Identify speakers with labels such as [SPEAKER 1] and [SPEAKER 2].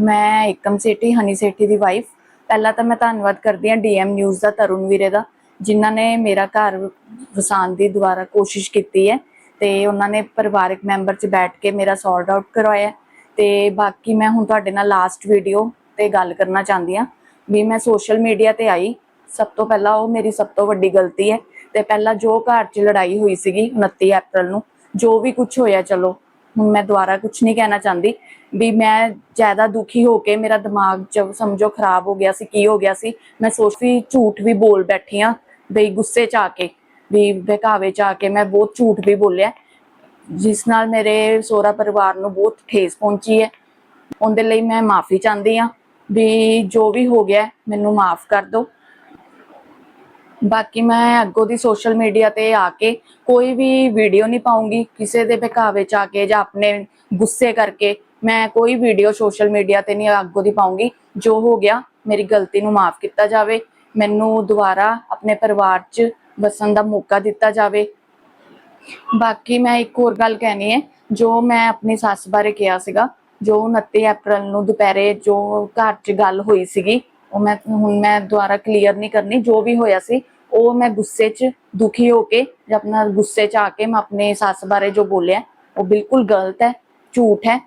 [SPEAKER 1] ਮੈਂ ਏਕਮ ਸੇਠੀ, ਹਨੀ ਸੇਠੀ ਦੀ ਵਾਈਫ ਪਹਿਲਾਂ ਤਾਂ ਮੈਂ ਧੰਨਵਾਦ ਕਰਦੀ ਹਾਂ ਡੀਐਮ ਨਿਊਜ਼ ਦਾ, ਤਰੁਣ ਵੀਰੇ ਦਾ, ਜਿਨ੍ਹਾਂ ਨੇ ਮੇਰਾ ਘਰ ਵਸਾਉਣ ਦੀ ਦੁਬਾਰਾ ਕੋਸ਼ਿਸ਼ ਕੀਤੀ ਹੈ। ਤੇ ਉਹਨਾਂ ਨੇ ਪਰਿਵਾਰਕ ਮੈਂਬਰ 'ਚ ਬੈਠ ਕੇ ਮੇਰਾ ਸੌਰਟ ਆਊਟ ਕਰਵਾਇਆ ਤੇ ਬਾਕੀ ਮੈਂ ਹੁਣ ਤੁਹਾਡੇ ਨਾਲ ਲਾਸਟ ਵੀਡੀਓ ਤੇ ਗੱਲ ਕਰਨਾ ਚਾਹੁੰਦੀ ਹਾਂ। ਵੀ ਮੈਂ ਸੋਸ਼ਲ ਮੀਡੀਆ ਤੇ ਆਈ, ਸਭ ਤੋਂ ਪਹਿਲਾਂ ਉਹ ਮੇਰੀ ਸਭ ਤੋਂ ਵੱਡੀ ਗਲਤੀ ਹੈ। ਤੇ ਪਹਿਲਾਂ ਜੋ ਘਰ 'ਚ ਲੜਾਈ ਹੋਈ ਸੀਗੀ 29 ਅਪ੍ਰੈਲ ਨੂੰ, ਜੋ ਵੀ ਕੁਝ ਹੋਇਆ, ਚਲੋ। ਹੁਣ ਮੈਂ ਦੁਬਾਰਾ ਕੁਝ ਨਹੀਂ ਕਹਿਣਾ ਚਾਹੁੰਦੀ, ਵੀ ਮੈਂ ਜ਼ਿਆਦਾ ਦੁਖੀ ਹੋ ਕੇ ਮੇਰਾ ਦਿਮਾਗ ਚ ਸਮਝੋ ਖਰਾਬ ਹੋ ਗਿਆ ਸੀ, ਕੀ ਹੋ ਗਿਆ ਸੀ, ਮੈਂ ਸੋਚ ਵੀ ਝੂਠ ਵੀ ਬੋਲ ਬੈਠੀ ਆ ਬਈ ਗੁੱਸੇ ਚ ਆ ਕੇ, ਵੀ ਬਹਿਕਾਵੇ ਚ ਆ ਕੇ ਮੈਂ ਬਹੁਤ ਝੂਠ ਵੀ ਬੋਲਿਆ। ਜਿਸ ਨਾਲ ਮੇਰੇ ਸੋਹਰਾ ਪਰਿਵਾਰ ਨੂੰ ਬਹੁਤ ਠੇਸ ਪਹੁੰਚੀ ਹੈ। ਉਹਦੇ ਲਈ ਮੈਂ ਮਾਫੀ ਚਾਹੁੰਦੀ ਆ ਵੀ ਜੋ ਵੀ ਹੋ ਗਿਆ ਮੈਨੂੰ ਮਾਫ ਕਰ ਦਿਓ। ਬਾਕੀ ਮੈਂ ਅੱਗੋਂ ਦੀ ਸੋਸ਼ਲ ਮੀਡੀਆ ਤੇ ਆ ਕੇ ਕੋਈ ਵੀ ਵੀਡੀਓ ਨਹੀਂ ਪਾਉਂਗੀ, ਕਿਸੇ ਦੇ ਬਹਿਕਾਵੇ ਚ ਆ ਕੇ ਜਾਂ ਆਪਣੇ ਗੁੱਸੇ ਕਰਕੇ ਮੈਂ ਕੋਈ ਵੀਡੀਓ ਸੋਸ਼ਲ ਮੀਡੀਆ ਤੇ ਨਹੀਂ ਅੱਗੋਂ ਦੀ ਪਾਉਂਗੀ। ਜੋ ਹੋ ਗਿਆ, ਮੇਰੀ ਗਲਤੀ ਨੂੰ ਮਾਫ ਕੀਤਾ ਜਾਵੇ, ਮੈਨੂੰ ਦੁਬਾਰਾ ਆਪਣੇ ਪਰਿਵਾਰ ਚ ਵਸਣ ਦਾ ਮੌਕਾ ਦਿੱਤਾ ਜਾਵੇ। ਬਾਕੀ ਮੈਂ ਇੱਕ ਹੋਰ ਗੱਲ ਕਹਿਣੀ ਹੈ, ਜੋ ਮੈਂ ਆਪਣੀ ਸੱਸ ਬਾਰੇ ਕਿਹਾ ਸੀਗਾ, ਜੋ 29 ਅਪ੍ਰੈਲ ਨੂੰ ਦੁਪਹਿਰੇ ਜੋ ਘਰ 'ਚ ਗੱਲ ਹੋਈ ਸੀਗੀ ਉਹ ਮੈਂ ਹੁਣ ਮੈਂ ਦੁਬਾਰਾ ਕਲੀਅਰ ਨਹੀਂ ਕਰਨੀ, ਜੋ ਵੀ ਹੋਇਆ ਸੀ, ਉਹ ਮੈਂ ਗੁੱਸੇ 'ਚ ਦੁਖੀ ਹੋ ਕੇ ਜਾਂ ਆਪਣਾ ਗੁੱਸੇ 'ਚ ਆ ਕੇ ਮੈਂ ਆਪਣੇ ਸੱਸ ਬਾਰੇ ਜੋ ਬੋਲਿਆ, ਉਹ ਬਿਲਕੁਲ ਗਲਤ ਹੈ, ਝੂਠ ਹੈ।